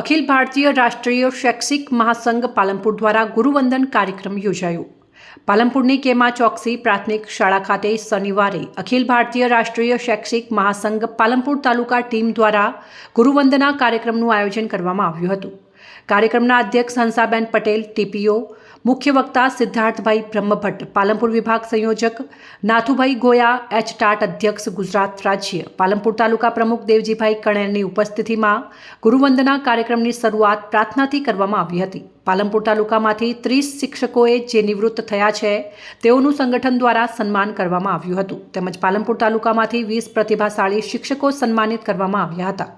અખિલ ભારતીય રાષ્ટ્રીય શૈક્ષિક મહાસંઘ પાલનપુર દ્વારા ગુરુવંદન કાર્યક્રમ યોજાયો. પાલનપુરની કેમા ચોકસી પ્રાથમિક શાળા ખાતે શનિવારે અખિલ ભારતીય રાષ્ટ્રીય શૈક્ષિક મહાસંઘ પાલનપુર તાલુકા ટીમ દ્વારા ગુરુવંદના કાર્યક્રમનું આયોજન કરવામાં આવ્યું હતું. કાર્યક્રમના અધ્યક્ષ હંસાબેન પટેલ, ટીપીઓ મુખ્ય વક્તા સિદ્ધાર્થભાઈ બ્રહ્મભટ્ટ, પાલનપુર વિભાગ સંયોજક નાથુભાઈ ગોયા એચ ટાટ અધ્યક્ષ ગુજરાત રાજ્ય. પાલનપુર તાલુકા પ્રમુખ દેવજીભાઈ કણેરની ઉપસ્થિતિમાં ગુરુવંદના કાર્યક્રમની શરૂઆત પ્રાર્થનાથી કરવામાં આવી હતી. પાલનપુર તાલુકામાંથી ત્રીસ શિક્ષકોએ જે નિવૃત્ત થયા છે, તેઓનું સંગઠન દ્વારા સન્માન કરવામાં આવ્યું હતું. તેમજ પાલનપુર તાલુકામાંથી વીસ પ્રતિભાશાળી શિક્ષકો સન્માનિત કરવામાં આવ્યા હતા.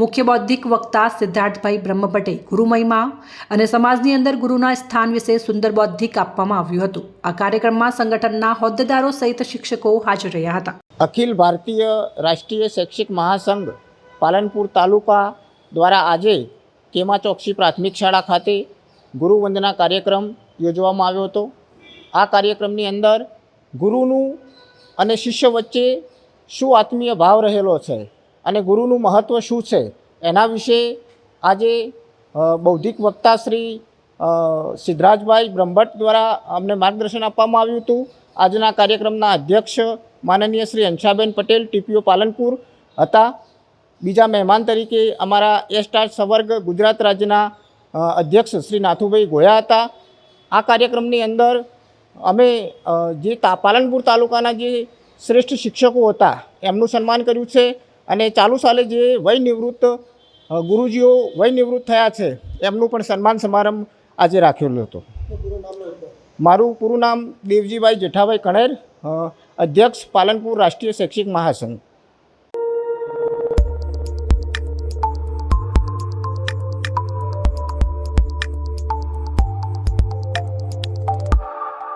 મુખ્ય બૌદ્ધિક વક્તા સિદ્ધાર્થભાઈ બ્રહ્મભટ્ટે ગુરુમહિમા અને સમાજની અંદર ગુરુના સ્થાન વિશે સુંદર બૌદ્ધિક આપવામાં આવ્યું હતું. આ કાર્યક્રમમાં સંગઠનના હોદ્દેદારો સહિત શિક્ષકો હાજર રહ્યા હતા. અખિલ ભારતીય રાષ્ટ્રીય શૈક્ષિક મહાસંઘ પાલનપુર તાલુકા દ્વારા આજે કેમા ચોકસી પ્રાથમિક શાળા ખાતે ગુરુવંદના કાર્યક્રમ યોજવામાં આવ્યો હતો. આ કાર્યક્રમની અંદર ગુરુનું અને શિષ્ય વચ્ચે શું આત્મીય ભાવ રહેલો છે? અને ગુરુનું મહત્ત્વ શું છે? એના વિશે આજે બૌદ્ધિક વક્તા શ્રી સિદ્ધરાજભાઈ બ્રહ્મભટ્ટ દ્વારા અમને માર્ગદર્શન આપવામાં આવ્યું હતું. આજના કાર્યક્રમના અધ્યક્ષ માનનીય શ્રી અંશાબેન પટેલ, ટીપીઓ પાલનપુર હતા. બીજા મહેમાન તરીકે અમારા એ સ્ટાર સવર્ગ ગુજરાત રાજ્યના અધ્યક્ષ શ્રી નાથુભાઈ ગોયા હતા. આ કાર્યક્રમની અંદર અમે જે તા પાલનપુર તાલુકાના જે શ્રેષ્ઠ શિક્ષકો હતા, એમનું સન્માન કર્યું છે. અને ચાલુ સાલે જે વય નિવૃત્ત ગુરુજીઓ વય નિવૃત્ત થયા છે, એમનું પણ સન્માન સમારંભ આજે રાખેલો હતો. મારું પૂરું નામ દેવજીભાઈ જેઠાભાઈ કણેર અધ્યક્ષ પાલનપુર રાષ્ટ્રીય શૈક્ષિક મહાસંઘ.